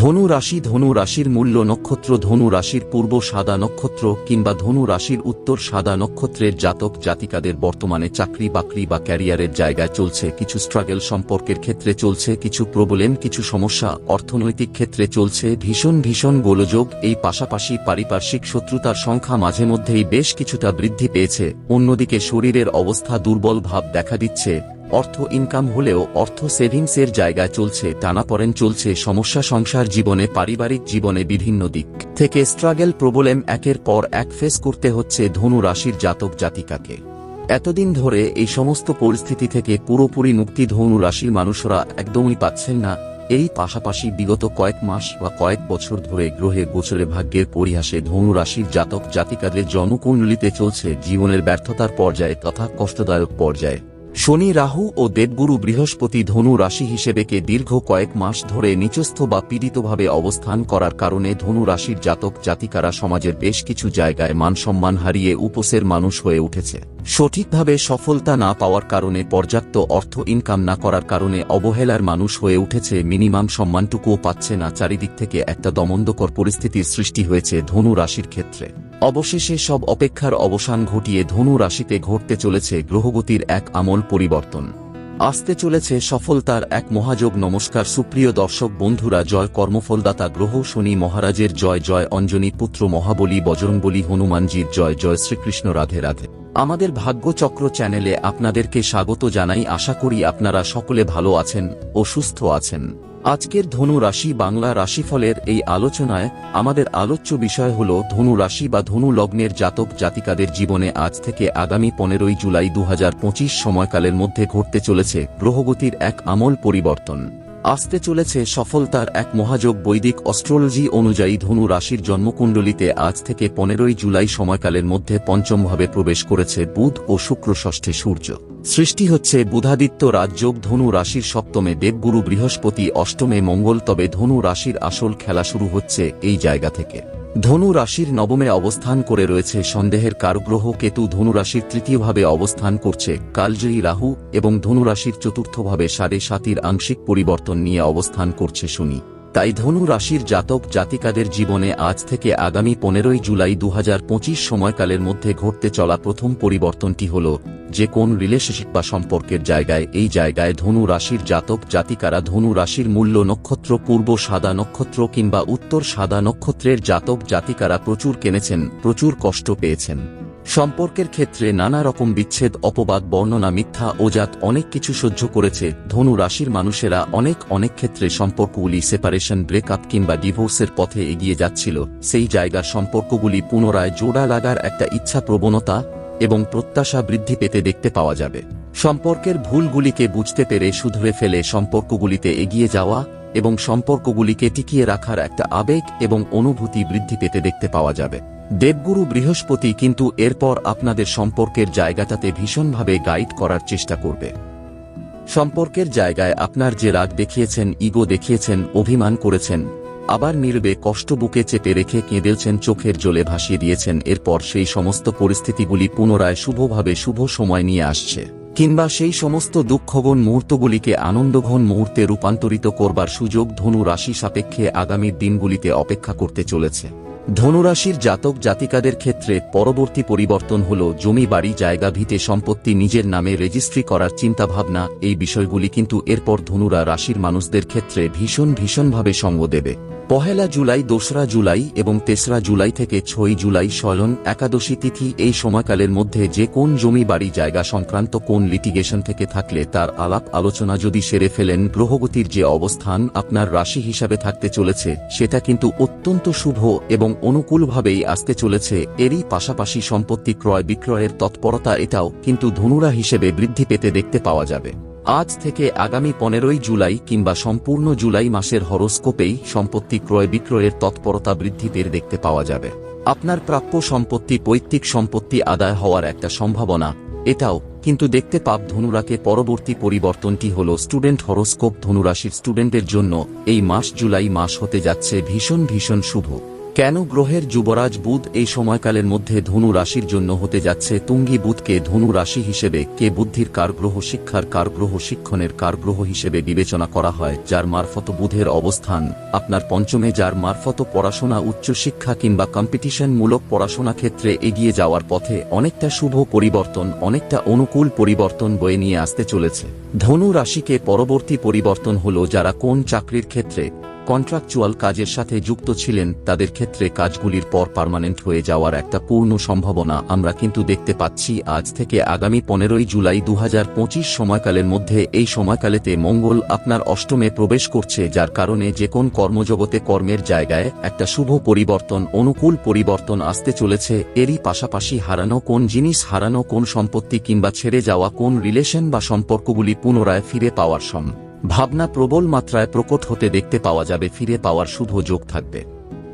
ধনু রাশি, ধনু রাশির মূল্য নক্ষত্র, ধনু রাশির পূর্ব সাদা নক্ষত্র কিংবা ধনু রাশির উত্তর সাদা নক্ষত্রের জাতক জাতিকাদের বর্তমানে চাকরি, বাকরি বা ক্যারিয়ারের জায়গায় চলছে। কিছু স্ট্রাগল সম্পর্কের ক্ষেত্রে চলছে, কিছু প্রবলেম, কিছু সমস্যা অর্থনৈতিক ক্ষেত্রে চলছে। ভীষণ ভীষণ গোলযোগ, এই পাশাপাশি পারিপার্শ্বিক শত্রুতার সংখ্যা মাঝে মধ্যেই বেশ কিছুটা বৃদ্ধি পেয়েছে। অন্যদিকে শরীরের অবস্থা দুর্বল ভাব দেখা দিচ্ছে। অর্থ ইনকাম হলেও অর্থ সেভিংসের জায়গায় চলছে টানাপড়েন চলছে, সমস্যা সংসার জীবনে, পারিবারিক জীবনে বিভিন্ন দিক থেকে স্ট্রাগল প্রবলেম একের পর এক ফেস করতে হচ্ছে ধনু রাশির জাতক জাতিকাকে। এতদিন ধরে এই সমস্ত পরিস্থিতি থেকে পুরোপুরি মুক্তি ধনু রাশির মানুষরা একদমই পাচ্ছেন না। এই পাশাপাশি বিগত কয়েক মাস বা কয়েক বছর ধরে গ্রহে গোচরে ভাগ্যের পরিহাসে ধনু রাশির জাতক জাতিকাদের জনকুণ্ডলিতে চলছে জীবনের ব্যর্থতার পর্যায়ে তথা কষ্টদায়ক পর্যায়ে। শনি রাহু ও দেবগুরু বৃহস্পতি ধনু রাশি হিসেবেকে দীর্ঘ কয়েক মাস ধরে নিচস্থ বা পীড়িতভাবে অবস্থান করার কারণে ধনু রাশির জাতক জাতিকারা সমাজের বেশ কিছু জায়গায় মান সম্মান হারিয়ে উপসের মানুষ হয়ে উঠেছে। সঠিকভাবে সফলতা না পাওয়ার কারণে পর্যাপ্ত অর্থ ইনকাম না করার কারণে অবহেলার মানুষ হয়ে উঠেছে মিনিমাম সম্মানটুকুও পাচ্ছে না। চারিদিক থেকে একটা দমন্দকর পরিস্থিতির সৃষ্টি হয়েছে ধনু রাশির ক্ষেত্রে। অবশেষে সব অপেক্ষার অবসান ঘটিয়ে ধনু রাশিতে ঘটতে চলেছে গ্রহগতির এক আমল পরিবর্তন। আসতে চলেছে সফলতার এক মহাযোগ নমস্কার। সুপ্রিয় দর্শক বন্ধুরা, জয় কর্মফলদাতা গ্রহ শনি মহারাজের, জয় জয় অঞ্জনী পুত্র মহাবলী বজরংবলী হনুমানজির, জয় জয় শ্রীকৃষ্ণ রাধে রাধে। আমাদের ভাগ্যচক্র চ্যানেলে আপনাদেরকে স্বাগত জানাই। আশা করি আপনারা সকলে ভালো আছেন ও সুস্থ আছেন। আজকের ধনু রাশি বাংলা রাশিফলের এই আলোচনায় আমাদের আলোচ্য বিষয় হল ধনু রাশি বা ধনু লগ্নের জাতক জাতিকাদের জীবনে আজ থেকে আগামী পনেরোই জুলাই দু হাজার পঁচিশ সময়কালের মধ্যে ঘটতে চলেছে গ্রহগতির এক আমল পরিবর্তন। আসতে চলেছে সফলতার এক মহাযোগ বৈদিক অস্ট্রোলজি অনুযায়ী ধনু রাশির জন্মকুণ্ডলিতে আজ থেকে পনেরোই জুলাই সময়কালের মধ্যে পঞ্চমভাবে প্রবেশ করেছে বুধ ও শুক্র ষষ্ঠে সূর্য। সৃষ্টি হচ্ছে বুধাদিত্য রাজযোগ ধনু রাশির সপ্তমে দেবগুরু বৃহস্পতি অষ্টমে মঙ্গল, তবে ধনু রাশির আসল খেলা শুরু হচ্ছে এই জায়গা থেকে। ধনু রাশির নবমে অবস্থান করে রয়েছে সন্দেহের কারগ্রহ, কেতু ধনুরাশির তৃতীয়ভাবে অবস্থান করছে কালজয়ী রাহু এবং ধনুরাশির চতুর্থভাবে সাড়ে সাতির আংশিক পরিবর্তন নিয়ে অবস্থান করছে শনি। তাই ধনু রাশির জাতক জাতিকাদের জীবনে আজ থেকে আগামী পনেরোই জুলাই দু হাজার পঁচিশ সময়কালের মধ্যে ঘটতে চলা প্রথম পরিবর্তনটি হল, যে কোন রিলেশনশিপ বা সম্পর্কের জায়গায়, এই জায়গায় ধনু রাশির জাতক জাতিকারা ধনু রাশির মূল্য নক্ষত্র, পূর্ব সাদা নক্ষত্র কিংবা উত্তর সাদা নক্ষত্রের জাতক জাতিকারা প্রচুর কেনেছেন, প্রচুর কষ্ট পেয়েছেন। সম্পর্কের ক্ষেত্রে নানা রকম বিচ্ছেদ, অপবাদ, বর্ণনা, মিথ্যা ওজাত অনেক কিছু সহ্য করেছে। ধনু রাশির মানুষেরা অনেক অনেক ক্ষেত্রে সম্পর্কগুলি সেপারেশন ব্রেকআপ কিংবা ডিভোর্সের পথে এগিয়ে যাচ্ছিল। সেই জায়গার সম্পর্কগুলি পুনরায় জোড়া লাগার একটা ইচ্ছা প্রবণতা এবং প্রত্যাশা বৃদ্ধি পেতে দেখতে পাওয়া যাবে। সম্পর্কের ভুলগুলিকে বুঝতে পেরে শুধরে ফেলে সম্পর্কগুলিতে এগিয়ে যাওয়া এবং সম্পর্কগুলিকে টিকিয়ে রাখার একটা আবেগ এবং অনুভূতি বৃদ্ধি পেতে দেখতে পাওয়া যাবে। দেবগুরু বৃহস্পতি কিন্তু এরপর আপনাদের সম্পর্কের জায়গাটাতে ভীষণভাবে গাইড করার চেষ্টা করবে। সম্পর্কের জায়গায় আপনার যে রাগ দেখিয়েছেন, ইগো দেখিয়েছেন, অভিমান করেছেন, আবার নীরবে কষ্ট বুকে চেপে রেখে কেঁদেলছেন, চোখের জলে ভাসিয়ে দিয়েছেন, এরপর সেই সমস্ত পরিস্থিতিগুলি পুনরায় শুভভাবে শুভ সময় নিয়ে আসছে। কিংবা সেই সমস্ত দুঃখগণ মুহূর্তগুলিকে আনন্দঘন মুহূর্তে রূপান্তরিত করবার সুযোগ ধনু রাশি সাপেক্ষে আগামীর দিনগুলিতে অপেক্ষা করতে চলেছে। ধনুরাশির জাতক জাতিকাদের ক্ষেত্রে পরবর্তী পরিবর্তন হল জমি, বাড়ি, জায়গা ভিতে সম্পত্তি নিজের নামে রেজিস্ট্রি করার চিন্তাভাবনা। এই বিষয়গুলি কিন্তু এরপর ধনুরা রাশির মানুষদের ক্ষেত্রে ভীষণ ভীষণভাবে সঙ্গ দেবে। পহেলা জুলাই, দোসরা জুলাই এবং তেসরা জুলাই থেকে ছয় জুলাই শয়ন একাদশী তিথি এই সময়কালের মধ্যে যে কোন জমি, বাড়ি, জায়গা সংক্রান্ত কোন লিটিগেশন থেকে থাকলে তার আলাপ আলোচনা যদি সেরে ফেলেন, গ্রহগতির যে অবস্থান আপনার রাশি হিসাবে থাকতে চলেছে সেটা কিন্তু অত্যন্ত শুভ এবং অনুকূলভাবেই আসতে চলেছে। এরই পাশাপাশি সম্পত্তি ক্রয় বিক্রয়ের তৎপরতা এটাও কিন্তু ধনুরা হিসেবে বৃদ্ধি পেতে দেখতে পাওয়া যাবে। আজ থেকে আগামী পনেরোই জুলাই কিংবা সম্পূর্ণ জুলাই মাসের হরস্কোপেই সম্পত্তি ক্রয় বিক্রয়ের তৎপরতা বৃদ্ধি পেয়ে দেখতে পাওয়া যাবে। আপনার প্রাপ্য সম্পত্তি পৈতৃক সম্পত্তি আদায় হওয়ার একটা সম্ভাবনা, এটাও। কিন্তু দেখতে পাপ ধনুরাকে পরবর্তী পরিবর্তনটি হল স্টুডেন্ট হরস্কোপ ধনুরাশির স্টুডেন্টের জন্য এই মাস জুলাই মাস হতে যাচ্ছে ভীষণ ভীষণ শুভ। কেন গ্রহের যুবরাজ বুধ এই সময়কালের মধ্যে ধনু রাশির জন্য হতে যাচ্ছে? তুঙ্গি বুধকে ধনু রাশি হিসেবে কে বুদ্ধির কার গ্রহ শিক্ষার কার গ্রহ শিক্ষণের কার গ্রহ হিসেবে বিবেচনা করা হয়, যার মারফত বুধের অবস্থান? আপনার পঞ্চমে যার মারফত পড়াশোনা, উচ্চশিক্ষা কিংবা কম্পিটিশনমূলক পড়াশোনা ক্ষেত্রে এগিয়ে যাওয়ার পথে অনেকটা শুভ পরিবর্তন, অনেকটা অনুকূল পরিবর্তন বয়ে নিয়ে আসতে চলেছে। ধনু রাশিকে পরবর্তী পরিবর্তন হল যারা কোন চাকরির ক্ষেত্রে কন্ট্রাকচুয়াল কাজের সাথে যুক্ত ছিলেন, তাদের ক্ষেত্রে কাজগুলির পর পার্মানেন্ট হয়ে যাওয়ার একটা পূর্ণ সম্ভাবনা আমরা কিন্তু দেখতে পাচ্ছি আজ থেকে আগামী পনেরোই জুলাই দু হাজার পঁচিশ সময়কালের মধ্যে, এই সময়কালেতে মঙ্গল আপনার অষ্টমে প্রবেশ করছে, যার কারণে যে কোন কর্মজগতে কর্মের জায়গায় একটা শুভ পরিবর্তন, অনুকূল পরিবর্তন আসতে চলেছে, এরই পাশাপাশি হারানো কোন জিনিস, হারানো কোন সম্পত্তি কিংবা ছেড়ে যাওয়া কোন রিলেশন বা সম্পর্কগুলি পুনরায় ফিরে পাওয়ার সম ভাবনা প্রবল মাত্রায় প্রকট হতে দেখতে পাওয়া যাবে, ফিরে পাওয়ার শুভ যোগ থাকবে।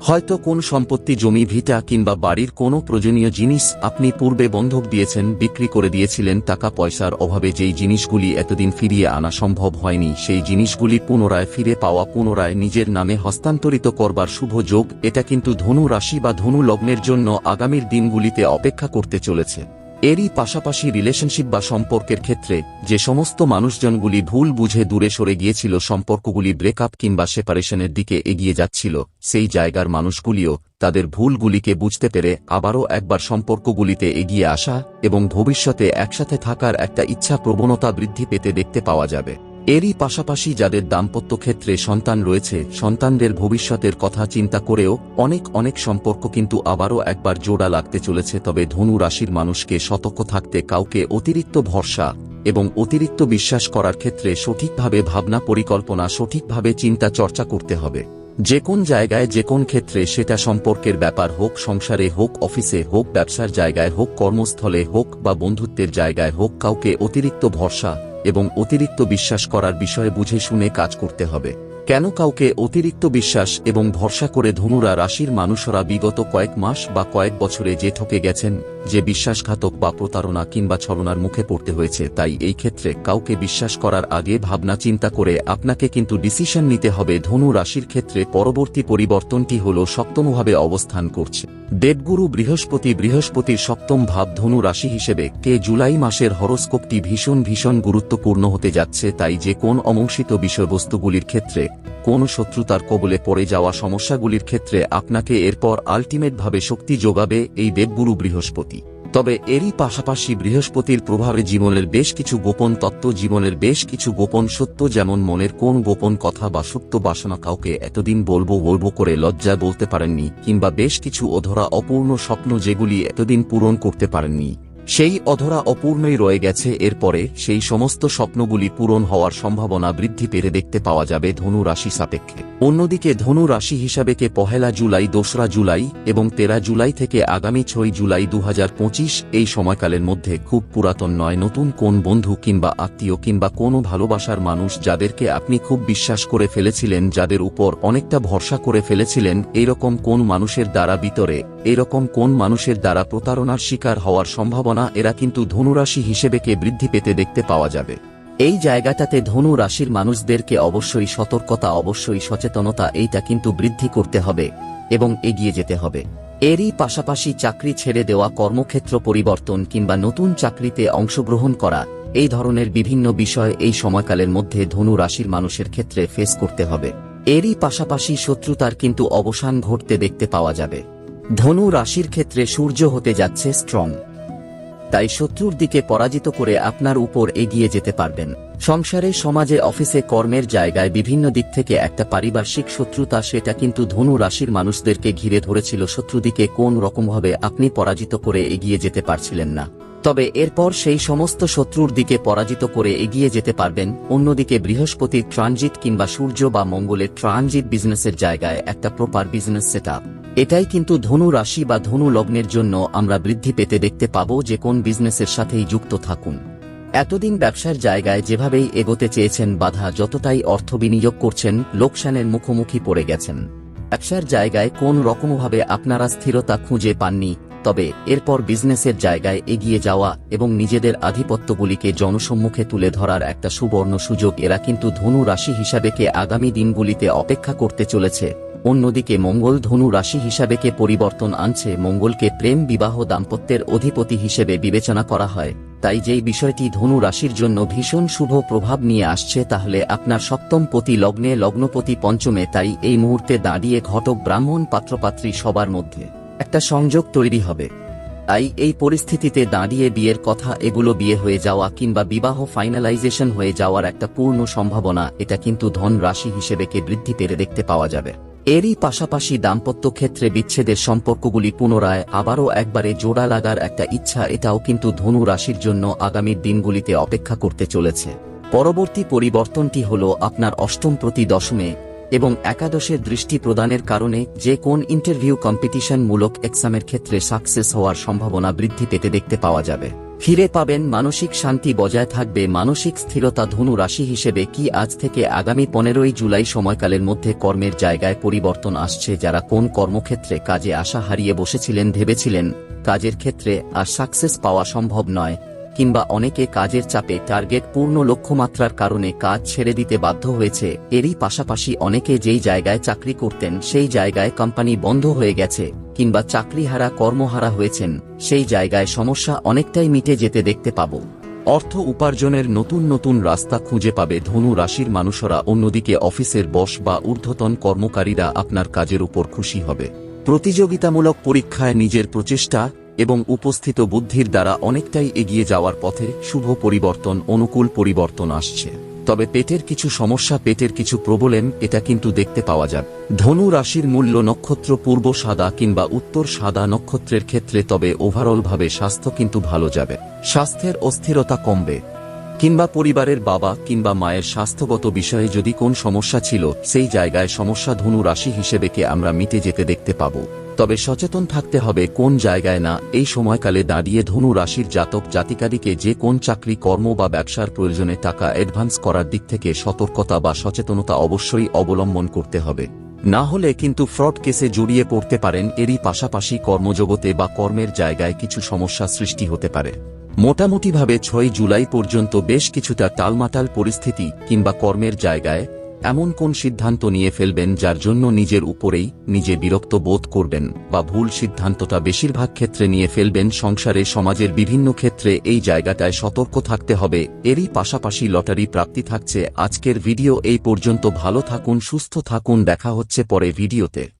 হয়তো কোন সম্পত্তি, জমি, ভিটা কিংবা বাড়ির কোনো প্রয়োজনীয় জিনিস আপনি পূর্বে বন্ধক দিয়েছেন, বিক্রি করে দিয়েছিলেন টাকা পয়সার অভাবে যেই জিনিসগুলি এতদিন ফিরিয়ে আনা সম্ভব হয়নি, সেই জিনিসগুলি পুনরায় ফিরে পাওয়া, পুনরায় নিজের নামে হস্তান্তরিত করবার শুভ যোগ, এটা কিন্তু ধনু রাশি বা ধনু লগ্নের জন্য আগামীর দিনগুলিতে অপেক্ষা করতে চলেছে। এরই পাশাপাশি রিলেশনশিপ বা সম্পর্কের ক্ষেত্রে যে সমস্ত মানুষজনগুলি ভুল বুঝে দূরে সরে গিয়েছিল, সম্পর্কগুলি ব্রেকআপ কিংবা সেপারেশনের দিকে এগিয়ে যাচ্ছিল, সেই জায়গার মানুষগুলিও তাদের ভুলগুলিকে বুঝতে পেরে আবারও একবার সম্পর্কগুলিতে এগিয়ে আসা এবং ভবিষ্যতে একসাথে থাকার একটা ইচ্ছা প্রবণতা বৃদ্ধি পেতে দেখতে পাওয়া যাবে। এরই পাশাপাশি যাদের দাম্পত্য ক্ষেত্রে সন্তান রয়েছে, সন্তানদের ভবিষ্যতের কথা চিন্তা করেও অনেক অনেক সম্পর্ক কিন্তু আবারও একবার জোড়া লাগতে চলেছে। তবে ধনু রাশির মানুষকে সতর্ক থাকতে কাউকে অতিরিক্ত ভরসা এবং অতিরিক্ত বিশ্বাস করার ক্ষেত্রে সঠিকভাবে ভাবনা পরিকল্পনা, সঠিকভাবে চিন্তা চর্চা করতে হবে। যে কোন জায়গায়, যে কোন ক্ষেত্রে সেটা সম্পর্কের ব্যাপার হোক, সংসারে হোক, অফিসে হোক, ব্যবসার জায়গায় হোক, কর্মস্থলে হোক বা বন্ধুত্বের জায়গায় হোক, কাউকে অতিরিক্ত ভরসা এবং অতিরিক্ত বিশ্বাস করার বিষয়ে বুঝে শুনে কাজ করতে হবে। কেন কাউকে অতিরিক্ত বিশ্বাস এবং ভরসা করে ধনুরা রাশির মানুষরা বিগত কয়েক মাস বা কয়েক বছরে যে ঠকে গেছেন? যে বিশ্বাসঘাতক বা প্রতারণা কিংবা ছলনার মুখে পড়তে হয়েছে, তাই এই ক্ষেত্রে কাউকে বিশ্বাস করার আগে ভাবনা চিন্তা করে আপনাকে কিন্তু ডিসিশন নিতে হবে। ধনু রাশির ক্ষেত্রে পরবর্তী পরিবর্তনটি হল সপ্তমভাবে অবস্থান করছে। দেবগুরু বৃহস্পতি বৃহস্পতির সপ্তম ভাব ধনু রাশি হিসেবে কে জুলাই মাসের হরস্কোপটি ভীষণ ভীষণ গুরুত্বপূর্ণ হতে যাচ্ছে, তাই যে কোন অমংসিত বিষয়বস্তুগুলির ক্ষেত্রে কোন শত্রুতার কবলে পড়ে যাওয়া সমস্যাগুলির ক্ষেত্রে আপনাকে এরপর আলটিমেটভাবে শক্তি যোগাবে এই দেবগুরু বৃহস্পতি। তবে এরই পাশাপাশি বৃহস্পতির প্রভাবে জীবনের বেশ কিছু গোপন তত্ত্ব, জীবনের বেশ কিছু গোপন সত্য যেমন মনের কোন গোপন কথা বা সত্য বাসনা কাউকে এতদিন বলব বলব করে লজ্জায় বলতে পারেননি কিংবা বেশ কিছু অধরা অপূর্ণ স্বপ্ন যেগুলি এতদিন পূরণ করতে পারেননি। সেই অধরা অপূর্ণই রয়ে গেছে, এরপরে সেই সমস্ত স্বপ্নগুলি পূরণ হওয়ার সম্ভাবনা বৃদ্ধি পেরে দেখতে পাওয়া যাবে ধনু রাশি সাপেক্ষে। অন্যদিকে ধনু রাশি হিসাবে কে পহেলা জুলাই, দোসরা জুলাই এবং তেরা জুলাই থেকে আগামী ছয় জুলাই দু হাজার পঁচিশ এই সময়কালের মধ্যে খুব পুরাতন নয়, নতুন কোন বন্ধু কিংবা আত্মীয় কিংবা কোনো ভালোবাসার মানুষ যাদেরকে আপনি খুব বিশ্বাস করে ফেলেছিলেন, যাদের উপর অনেকটা ভরসা করে ফেলেছিলেন, এরকম কোন মানুষের দ্বারা ভিতরে, এরকম কোন মানুষের দ্বারা প্রতারণার শিকার হওয়ার সম্ভাবনা এরা কিন্তু ধনুরাশি হিসেবে কে বৃদ্ধি পেতে দেখতে পাওয়া যাবে। এই জায়গাটাতে ধনু রাশির মানুষদেরকে অবশ্যই সতর্কতা, অবশ্যই সচেতনতা, এইটা কিন্তু বৃদ্ধি করতে হবে এবং এগিয়ে যেতে হবে। এরই পাশাপাশি চাকরি ছেড়ে দেওয়া, কর্মক্ষেত্র পরিবর্তন কিংবা নতুন চাকরিতে অংশগ্রহণ করা, এই ধরনের বিভিন্ন বিষয় এই সময়কালের মধ্যে ধনু রাশির মানুষের ক্ষেত্রে ফেস করতে হবে। এরই পাশাপাশি শত্রুতার কিন্তু অবসান ঘটতে দেখতে পাওয়া যাবে। ধনু রাশির ক্ষেত্রে সূর্য হতে যাচ্ছে স্ট্রং তাই শত্রুর দিকে পরাজিত করে আপনার উপর এগিয়ে যেতে পারবেন। সংসারে, সমাজে, অফিসে, কর্মের জায়গায় বিভিন্ন দিক থেকে একটা পারিপার্শ্বিক শত্রুতা, সেটা কিন্তু ধনু রাশির মানুষদেরকে ঘিরে ধরেছিল। শত্রুদিকে কোন রকমভাবে আপনি পরাজিত করে এগিয়ে যেতে পারছিলেন না। তবে এরপর সেই সমস্ত শত্রুর দিকে পরাজিত করে এগিয়ে যেতে পারবেন। অন্যদিকে বৃহস্পতির ট্রানজিট কিংবা সূর্য বা মঙ্গলের ট্রানজিট বিজনেসের জায়গায় একটা প্রপার বিজনেস সেট এটাই কিন্তু ধনু রাশি বা ধনু লগ্নের জন্য আমরা বৃদ্ধি পেতে দেখতে পাব যে কোন বিজনেসের সাথেই যুক্ত থাকুন। এতদিন ব্যবসার জায়গায় যেভাবেই এগোতে চেয়েছেন, বাধা যতটাই অর্থ বিনিয়োগ করছেন, লোকসানের মুখোমুখি পড়ে গেছেন। ব্যবসার জায়গায় কোন রকমভাবে আপনারা স্থিরতা খুঁজে পাননি তবে এরপর বিজনেসের জায়গায় এগিয়ে যাওয়া এবং নিজেদের আধিপত্যগুলিকে জনসম্মুখে তুলে ধরার একটা সুবর্ণ সুযোগ এরা কিন্তু ধনু রাশি হিসাবে কে আগামী দিনগুলিতে অপেক্ষা করতে চলেছে। অন্যদিকে মঙ্গল ধনু রাশি হিসাবেকে পরিবর্তন আনছে, মঙ্গলকে প্রেম, বিবাহ, দাম্পত্যের অধিপতি হিসেবে বিবেচনা করা হয়। তাই যেই বিষয়টি ধনু রাশির জন্য ভীষণ শুভ প্রভাব নিয়ে আসছে তাহলে আপনার সপ্তম পতি লগ্নে লগ্নপতি পঞ্চমে তাই এই মুহূর্তে দাঁড়িয়ে ঘটক ব্রাহ্মণ পাত্রপাত্রী সবার মধ্যে। একটা সংযোগ তৈরি হবে। তাই এই পরিস্থিতিতে দাঁড়িয়ে বিয়ের কথা, এগুলো বিয়ে হয়ে যাওয়া কিংবা বিবাহ ফাইনালাইজেশন হয়ে যাওয়ার একটা পূর্ণ সম্ভাবনা, এটা কিন্তু ধন রাশি হিসেবেকে বৃদ্ধি পেরে দেখতে পাওয়া যাবে। এরই পাশাপাশি দাম্পত্য ক্ষেত্রে বিচ্ছেদের সম্পর্কগুলি পুনরায় আবারও একবারে জোড়া লাগার একটা ইচ্ছা, এটাও কিন্তু ধনু রাশির জন্য আগামীর দিনগুলিতে অপেক্ষা করতে চলেছে। পরবর্তী পরিবর্তনটি হল আপনার অষ্টম প্রতি দশমে এবং একাদশের দৃষ্টি প্রদানের কারণে যে কোন ইন্টারভিউ কম্পিটিশনমূলক এক্সামের ক্ষেত্রে সাকসেস হওয়ার সম্ভাবনা বৃদ্ধি পেতে দেখতে পাওয়া যাবে। ফিরে পাবেন মানসিক শান্তি বজায় থাকবে, মানসিক স্থিরতা ধনু রাশি হিসেবে কি আজ থেকে আগামী পনেরোই জুলাই সময়কালের মধ্যে কর্মের জায়গায় পরিবর্তন আসছে যারা কোন কর্মক্ষেত্রে কাজে আশা হারিয়ে বসেছিলেন, ভেবেছিলেন কাজের ক্ষেত্রে আর সাকসেস পাওয়া সম্ভব নয়। কিংবা অনেকে কাজের চাপে টার্গেট পূর্ণ লক্ষ্যমাত্রার কারণে কাজ ছেড়ে দিতে বাধ্য হয়েছে, এরই পাশাপাশি অনেকে যেই জায়গায় চাকরি করতেন সেই জায়গায় কোম্পানি বন্ধ হয়ে গেছে, কিংবা চাকরিহারা কর্মহারা হয়েছেন, সেই জায়গায় সমস্যা অনেকটাই মিটে যেতে দেখতে পাব। অর্থ উপার্জনের নতুন নতুন রাস্তা খুঁজে পাবে ধনু রাশির মানুষরা, অন্যদিকে অফিসের বস বা ঊর্ধ্বতন কর্মকারীরা আপনার কাজের উপর খুশি হবে। প্রতিযোগিতামূলক পরীক্ষায় নিজের প্রচেষ্টা এবং উপস্থিত বুদ্ধির দ্বারা অনেকটাই এগিয়ে যাওয়ার পথে শুভ পরিবর্তন, অনুকূল পরিবর্তন আসছে। তবে পেটের কিছু সমস্যা, পেটের কিছু প্রবলেম, এটা কিন্তু দেখতে পাওয়া যাবে ধনু রাশির মূল্য নক্ষত্র পূর্ব সাদা কিংবা উত্তর সাদা নক্ষত্রের ক্ষেত্রে তবে ওভারঅলভাবে স্বাস্থ্য কিন্তু ভালো যাবে। স্বাস্থ্যের অস্থিরতা কমবে। কিংবা পরিবারের বাবা কিংবা মায়ের স্বাস্থ্যগত বিষয়ে যদি কোন সমস্যা ছিল, সেই জায়গায় সমস্যা ধনু রাশি হিসেবেকে আমরা মিটে যেতে দেখতে পাব। তবে সচেতন থাকতে হবে কোন জায়গায় না এই সময়কালে দাঁড়িয়ে ধনু রাশির জাতক জাতিকাদিকে যে কোন চাকরি, কর্ম বা ব্যবসার প্রয়োজনে টাকা অ্যাডভান্স করার দিক থেকে সতর্কতা বা সচেতনতা অবশ্যই অবলম্বন করতে হবে। না হলে কিন্তু ফ্রড কেসে জড়িয়ে পড়তে পারেন, এরই পাশাপাশি কর্মজগতে বা কর্মের জায়গায় কিছু সমস্যা সৃষ্টি হতে পারে। মোটামুটিভাবে ছয় জুলাই পর্যন্ত বেশ কিছুটা টালমাটাল পরিস্থিতি কিংবা কর্মের জায়গায় এমন কোন সিদ্ধান্ত নিয়ে ফেলবেন যার জন্য নিজের উপরেই নিজে বিরক্ত বোধ করবেন বা ভুল সিদ্ধান্তটা বেশিরভাগ ক্ষেত্রে নিয়ে ফেলবেন সংসারে, সমাজের বিভিন্ন ক্ষেত্রে। এই জায়গাটায় সতর্ক থাকতে হবে। এরই পাশাপাশি লটারি প্রাপ্তি থাকছে। আজকের ভিডিও এই পর্যন্ত। ভালো থাকুন, সুস্থ থাকুন। দেখা হচ্ছে পরে ভিডিওতে।